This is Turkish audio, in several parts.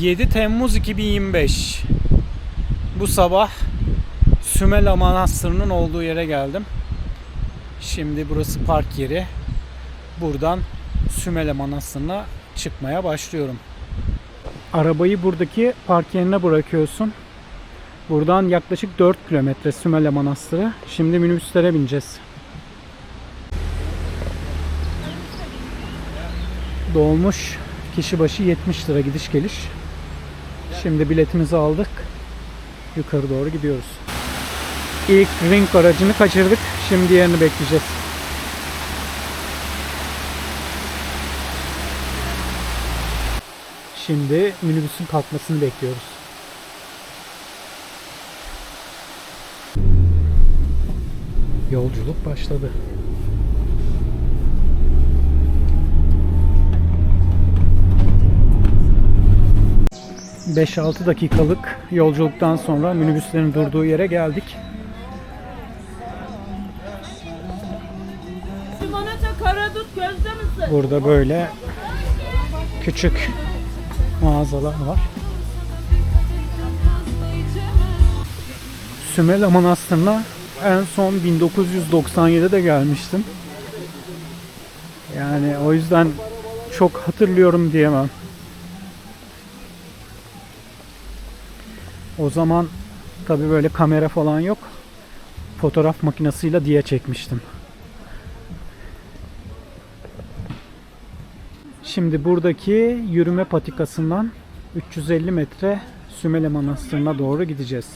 7 Temmuz 2025. Bu sabah Sümela Manastırı'nın olduğu yere geldim. Şimdi burası park yeri. Buradan Sümele Manastırı'na çıkmaya başlıyorum. Arabayı buradaki park yerine bırakıyorsun. Buradan yaklaşık 4 kilometre Sümele Manastırı. Şimdi minibüslere bineceğiz. Dolmuş kişi başı 70 lira gidiş geliş. Şimdi biletimizi aldık. Yukarı doğru gidiyoruz. İlk ring aracını kaçırdık. Şimdi diğerini bekleyeceğiz. Şimdi minibüsün kalkmasını bekliyoruz. Yolculuk başladı. 5-6 dakikalık yolculuktan sonra minibüslerin durduğu yere geldik. Burada böyle küçük mağazalar var. Sümela Manastırı'na en son 1997'de gelmiştim. Yani o yüzden çok hatırlıyorum diyemem. O zaman tabi böyle kamera falan yok. Fotoğraf makinesiyle diye çekmiştim. Şimdi buradaki yürüme patikasından 350 metre Sümele Manastırı'na doğru gideceğiz.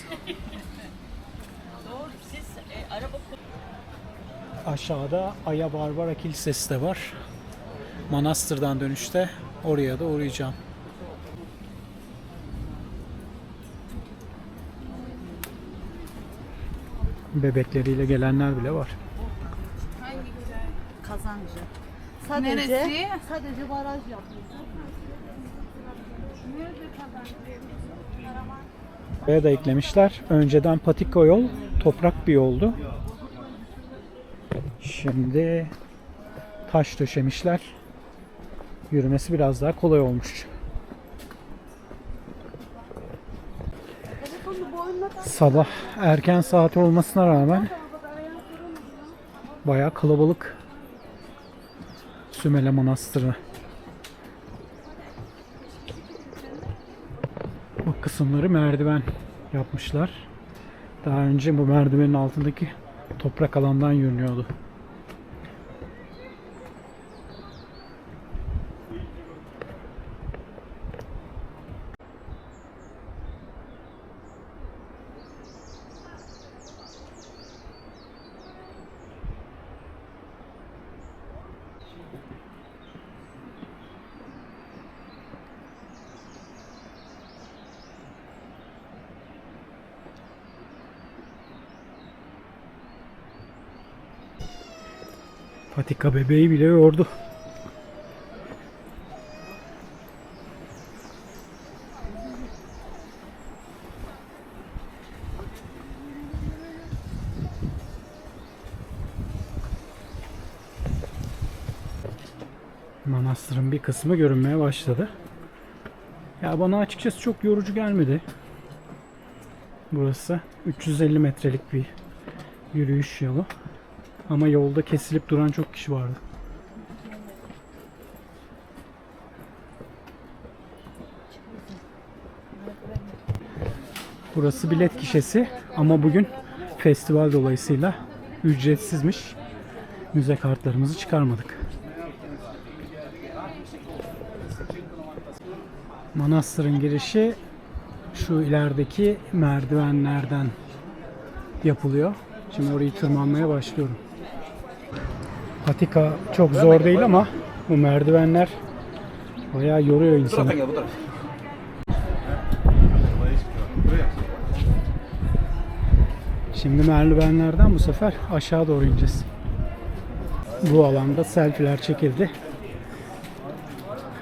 Aşağıda Aya Barbara Kilisesi de var. Manastır'dan dönüşte oraya da uğrayacağım. Bebekleriyle gelenler bile var. Kazancı. Sadece, Neresi? Sadece baraj yapıyor. Buraya da eklemişler. Önceden patika yol toprak bir yoldu. Şimdi taş döşemişler. Yürümesi biraz daha kolay olmuş. Sabah erken saat olmasına rağmen bayağı kalabalık Sümele Manastırı. Bu kısımları merdiven yapmışlar. Daha önce bu merdivenin altındaki toprak alandan yürünüyordu. Patika bebeği bile yordu. Manastırın bir kısmı görünmeye başladı. Ya bana açıkçası çok yorucu gelmedi. Burası 350 metrelik bir yürüyüş yolu. Ama yolda kesilip duran çok kişi vardı. Burası bilet gişesi ama bugün festival dolayısıyla ücretsizmiş. Müze kartlarımızı çıkarmadık. Manastırın girişi şu ilerideki merdivenlerden yapılıyor. Şimdi orayı tırmanmaya başlıyorum. Patika çok zor değil ama bu merdivenler bayağı yoruyor insanı. Şimdi merdivenlerden bu sefer aşağı doğru ineceğiz. Bu alanda selfie'ler çekildi.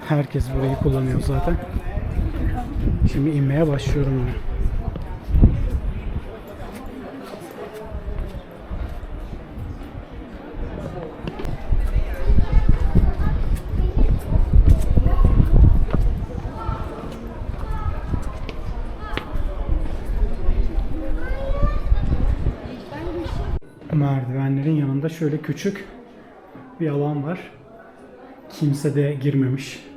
Herkes burayı kullanıyor zaten. Şimdi inmeye başlıyorum. yine. Yanında şöyle küçük bir alan var. Kimse de girmemiş.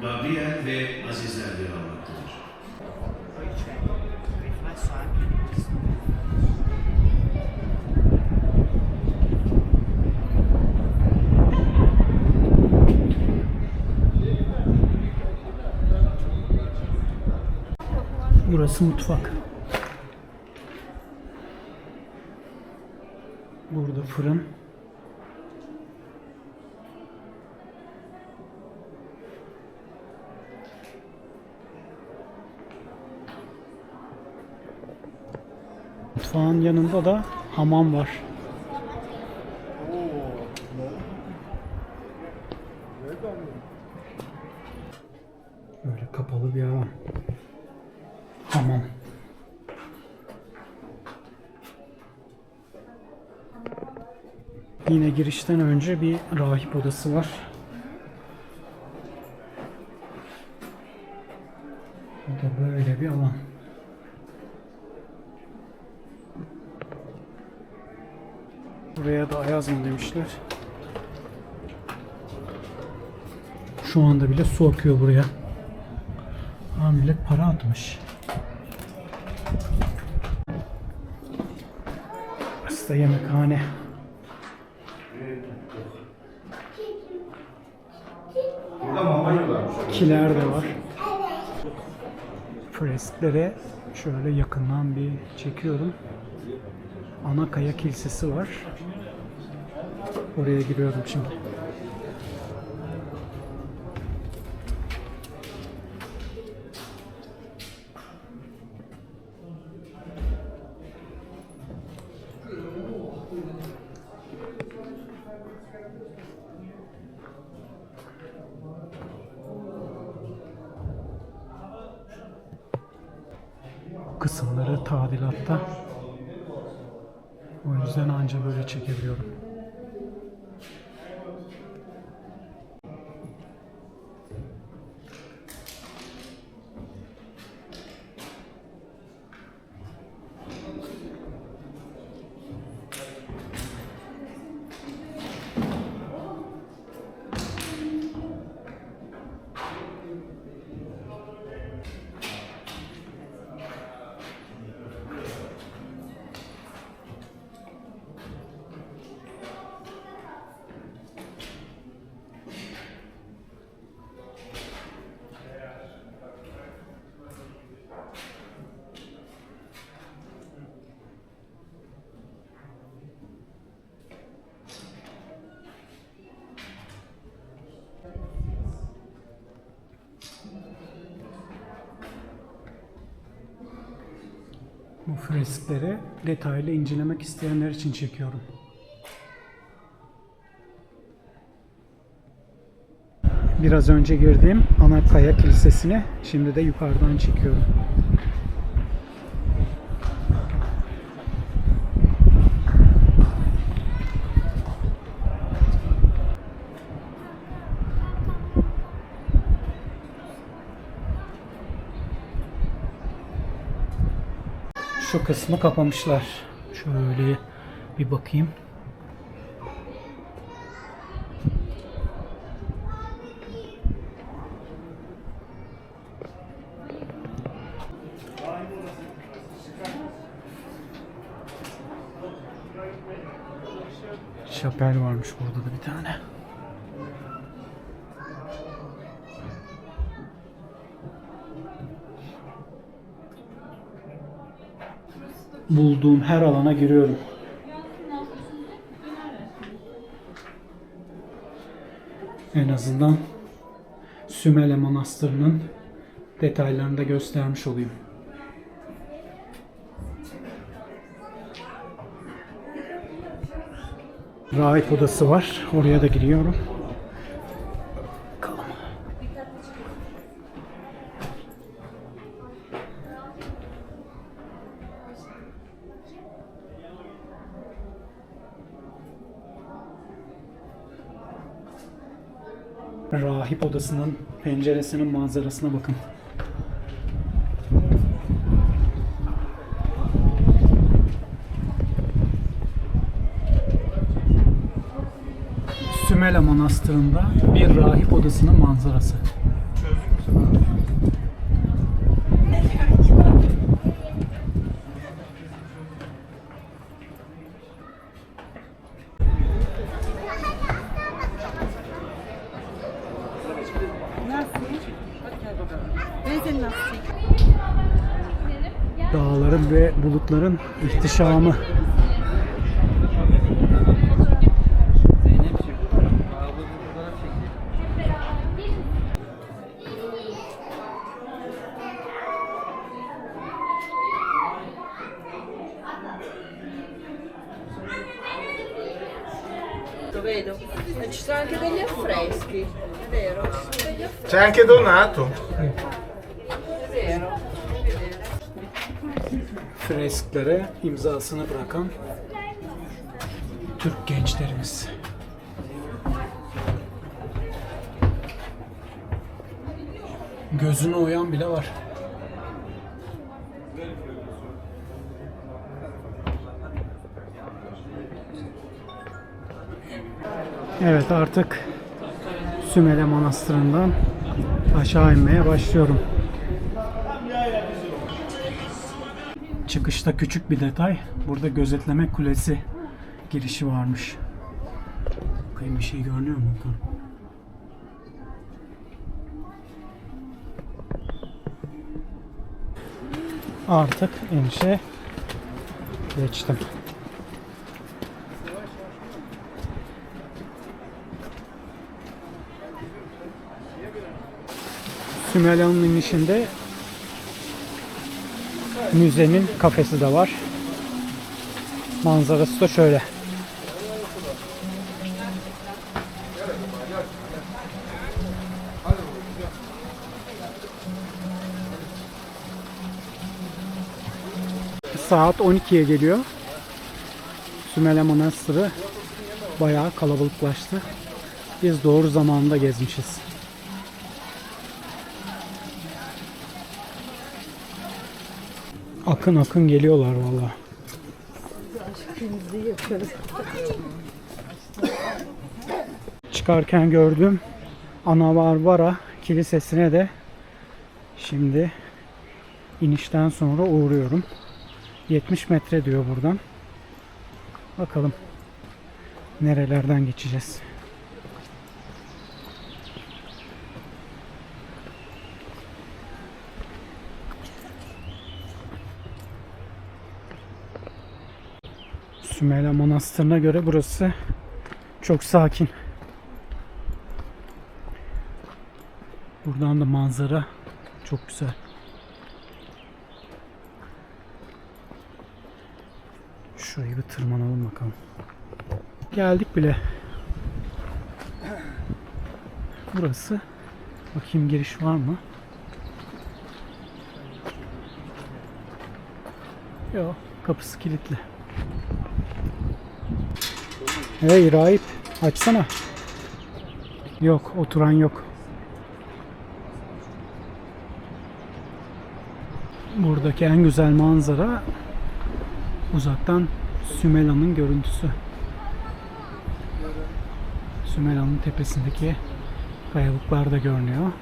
Gabriel ve Azizler yer almaktadır. Burası mutfak. Burada fırın. Mutfağın yanında da hamam var. Böyle kapalı bir alan. Hamam. Yine girişten önce bir rahip odası var. Mı demişler. Şu anda bile su akıyor buraya. Ha millet para atmış. Da yemekhane. Kiler de var. Fresklere şöyle yakından bir çekiyorum. Anakaya Kilisesi var. Oraya giriyorum şimdi. kısımları tadilatta. O yüzden anca böyle çekebiliyorum. Freskleri detaylı incelemek isteyenler için çekiyorum. Biraz önce girdiğim Anakaya Kilisesi'ni şimdi de yukarıdan çekiyorum. Şu kısmı kapamışlar. Şöyle bir bakayım. Şapel varmış burada da bir tane. Bulduğum her alana giriyorum. En azından Sümele Manastırı'nın detaylarını da göstermiş olayım. Rahip odası var. Oraya da giriyorum. Rahip odasının penceresinin manzarasına bakın. Sümele Manastırı'nda bir rahip odasının manzarası. Degli affreschi, C'è anche Donato. Fresklere imzasını bırakan Türk gençlerimiz. Gözünü oyan bile var. Evet artık Sümele Manastırı'ndan aşağı inmeye başlıyorum. Çıkışta küçük bir detay. Burada gözetleme kulesi girişi varmış. Bakayım bir şey görünüyor mu? Dur. Artık inişe geçtim. Sümela'nın inişinde müzenin kafesi de var. Manzarası da şöyle. Saat 12'ye geliyor. Sümele Manastırı bayağı kalabalıklaştı. Biz doğru zamanında gezmişiz. Akın akın geliyorlar valla. Çıkarken gördüğüm Ana Barbara Kilisesi'ne de şimdi inişten sonra uğruyorum. 70 metre diyor buradan. Bakalım nerelerden geçeceğiz. Sümela Manastırı'na göre burası çok sakin. Buradan da manzara çok güzel. Şurayı bir tırmanalım bakalım. Geldik bile. Burası. Bakayım giriş var mı? Yok, kapısı kilitli. Hey rahip açsana. Yok oturan yok. Buradaki en güzel manzara uzaktan Sümela'nın görüntüsü. Sümela'nın tepesindeki kayalıklar da görünüyor.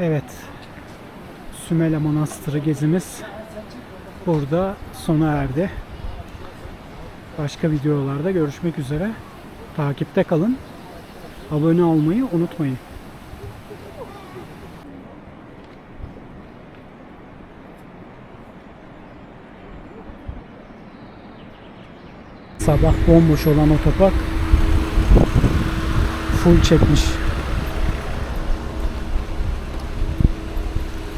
Evet. Sümela Manastırı gezimiz burada sona erdi. Başka videolarda görüşmek üzere. Takipte kalın. Abone olmayı unutmayın. Sabah bomboş olan otopark full çekmiş.